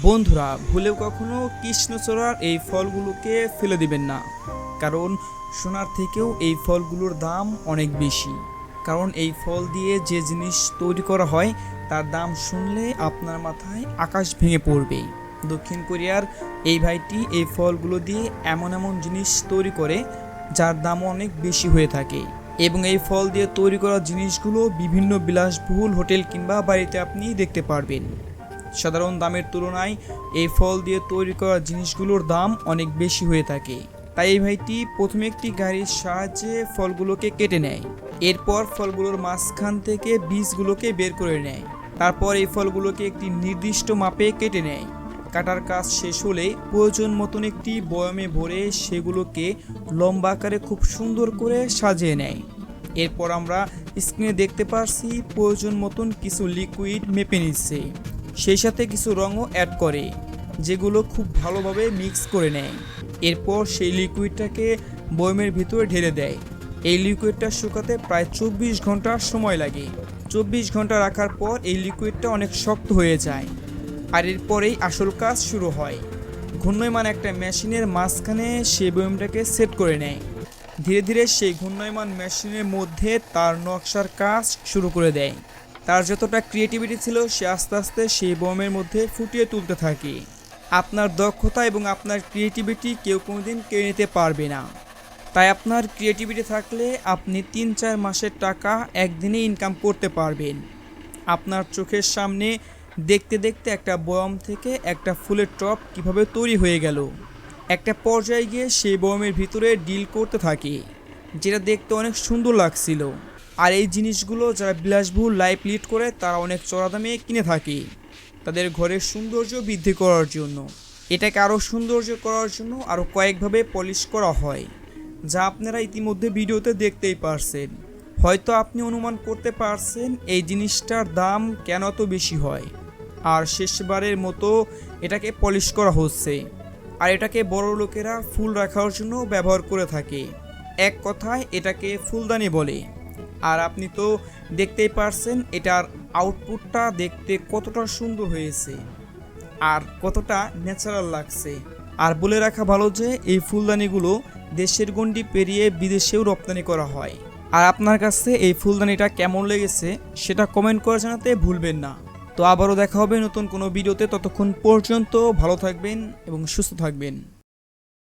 বন্ধুরা, ভুলেও কখনো কৃষ্ণচূড়ার এই ফলগুলোকে ফেলে দিবেন না। কারণ সোনার থেকেও এই ফলগুলোর দাম অনেক বেশি। কারণ এই ফল দিয়ে যে জিনিস তৈরি করা হয়, তার দাম শুনলে আপনার মাথায় আকাশ ভেঙে পড়বে। দক্ষিণ কোরিয়ার এই ভাইটি এই ফলগুলো দিয়ে এমন এমন জিনিস তৈরি করে, যার দাম অনেক বেশি হয়ে থাকে। এবং এই ফল দিয়ে তৈরি করা জিনিসগুলো বিভিন্ন বিলাসবহুল হোটেল কিংবা বাড়িতে আপনি দেখতে পারবেন। সাধারণ দামের তুলনায় এই ফল দিয়ে তৈরি করা জিনিসগুলোর দাম অনেক বেশি হয়ে থাকে। তাই এই ভাইটি প্রথমে একটি গাড়ির সাহায্যে ফলগুলোকে কেটে নেয়। এরপর ফলগুলোর মাঝখান থেকে বীজগুলোকে বের করে নেয়। তারপর এই ফলগুলোকে একটি নির্দিষ্ট মাপে কেটে নেয়। কাটার কাজ শেষ হলে প্রয়োজন মতন একটি বয়মে ভরে সেগুলোকে লম্বা আকারে খুব সুন্দর করে সাজিয়ে নেয়। এরপর আমরা স্ক্রিনে দেখতে পারছি প্রয়োজন মতন কিছু লিকুইড মেপে নিচ্ছে। সেই সাথে কিছু রঙও অ্যাড করে, যেগুলো খুব ভালোভাবে মিক্স করে নেয়। এরপর সেই লিকুইডটাকে বয়মের ভিতরে ঢেলে দেয়। এই লিকুইডটা শুকাতে প্রায় চব্বিশ ঘণ্টা সময় লাগে। চব্বিশ ঘণ্টা রাখার পর এই লিকুইডটা অনেক শক্ত হয়ে যায়। আর এরপরেই আসল কাজ শুরু হয়। ঘূর্ণয়মান একটা মেশিনের মাঝখানে সেই বয়মটাকে সেট করে নেয়। ধীরে ধীরে সেই ঘূর্ণয়মান মেশিনের মধ্যে তার নকশার কাজ শুরু করে দেয়। তার যতটা ক্রিয়েটিভিটি ছিল, সে আস্তে আস্তে সেই বমের মধ্যে ফুটিয়ে তুলতে থাকে। আপনার দক্ষতা এবং আপনার ক্রিয়েটিভিটি কেউ কোনোদিন কেড়ে নিতে পারবে না। তাই আপনার ক্রিয়েটিভিটি থাকলে আপনি তিন চার মাসের টাকা একদিনে ইনকাম করতে পারবেন। আপনার চোখের সামনে দেখতে দেখতে একটা বয়ম থেকে একটা ফুলের টপ কীভাবে তৈরি হয়ে গেল। একটা পর্যায়ে গিয়ে সেই বয়মের ভিতরে ডিল করতে থাকে, যেটা দেখতে অনেক সুন্দর লাগছিল। আর এই জিনিসগুলো যারা বিলাসবহুল লাইফ লিড করে, তারা অনেক চড়া দামে কিনে থাকে। তাদের ঘরের সৌন্দর্য বৃদ্ধি করার জন্য। এটাকে আরও সৌন্দর্য করার জন্য আরও কয়েকভাবে পলিশ করা হয়, যা আপনারা ইতিমধ্যে ভিডিওতে দেখতেই পারছেন। হয়তো আপনি অনুমান করতে পারছেন, এই জিনিসটার দাম কেন এত বেশি হয়? আর শেষবারের মতো এটাকে পলিশ করা হচ্ছে। আর এটাকে বড় লোকেরা ফুল রাখার জন্য ব্যবহার করে থাকে। এক কথায় এটাকে ফুলদানি বলে। আর আপনি তো দেখতেই পারছেন, এটার আউটপুটটা দেখতে কতটা সুন্দর হয়েছে আর কতটা ন্যাচারাল লাগছে। আর বলে রাখা ভালো যে, এই ফুলদানিগুলো দেশের গণ্ডি পেরিয়ে বিদেশেও রপ্তানি করা হয়। আর আপনার কাছে এই ফুলদানিটা কেমন লেগেছে, সেটা কমেন্ট করে জানাতে ভুলবেন না। তো আবারও দেখা হবে নতুন কোনো ভিডিওতে, ততক্ষণ পর্যন্ত ভালো থাকবেন এবং সুস্থ থাকবেন।